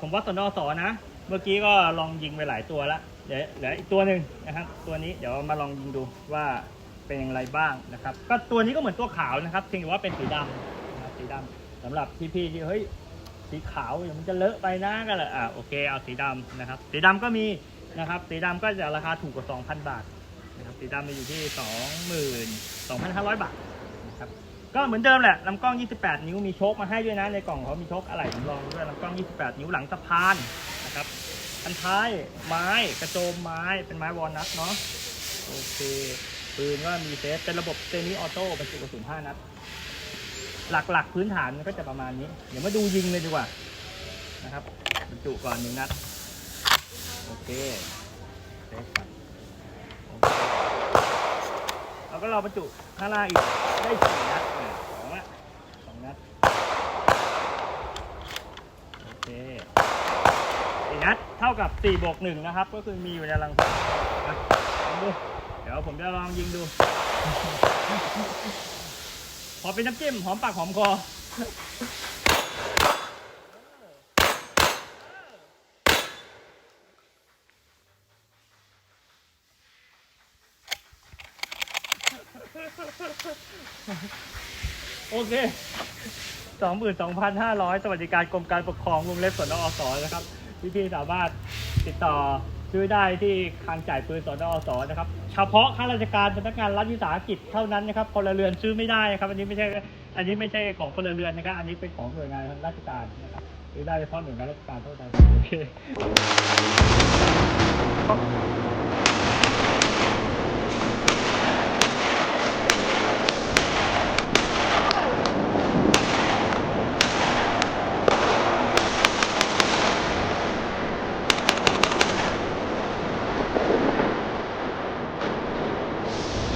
ผมว่าสนอสอนะ เมื่อกี้ก็ลองยิงไปหลายตัวแล้วเดี๋ยวเหลืออีกตัวหนึ่งนะครับ ตัวนี้เดี๋ยวมาลองยิงดูว่าเป็นอย่างไรบ้างนะครับ ก็ตัวนี้ก็เหมือนตัวขาวนะครับเพียงแต่ว่าเป็นสีดำนะครับสีดำสำหรับพี่ๆที่เฮ้ยสีขาวเดี๋ยวมันจะเลอะไปนะก็เลยอ่าโอเคเอาสีดำนะครับ สีดำก็มีนะครับ สีดำก็จะราคาถูกกว่า 2,000 บาทนะครับสีดำมีอยู่ที่ 22,500 บาทนะครับ ก็เหมือนเดิมแหละลำกล้อง 28 นิ้วมีโชคมาให้ด้วยนะ ในกล่องเขามีโชคอะไรสำรองด้วยลำกล้อง 28 นิ้วหลังสะพานนะครับอันท้ายไม้กระโจมไม้เป็นไม้วอลนัทเนาะโอเคปืนก็มีเซฟเป็นระบบเซมิออโต้บรรจุกระสุน5นัดหลักๆพื้นฐานมันก็จะประมาณนี้ เดี๋ยวมาดูยิงเลยดีกว่านะครับบรรจุก่อนหนึ่งนัด โอเคเซฟก่อนโอเค แล้ว ก็เราบรรจุข้างล่างอีกได้สี่นัดอะสองละสองนัดโอเคสี่นัดเท่ากับสี่บวกหนึ่งนะครับ ก็คือมีอยู่ในรังเพลิงนะลองดูเดี๋ยวผมจะลองยิงดูพอเป็นน้ำจิ้มหอมปากหอมคอ โอเคสองหมื่นสองพันห้าร้อยสวัสดิการกรมการปกครองวงเล็บสนอสนะครับพี่ๆสามารถติดต่อซื้อได้ที่คลังจ่ายปืนสนอสนะครับ เฉพาะข้าราชการพนักงานรัฐวิสาหกิจเท่านั้นนะครับพลเรือนซื้อไม่ได้นะครับ อันนี้ไม่ใช่ อันนี้ไม่ใช่ของพลเรือนนะครับ อันนี้เป็นของหน่วยงานราชการนะครับซื้อได้เฉพาะหน่วยงานราชการเท่านั้นโอเค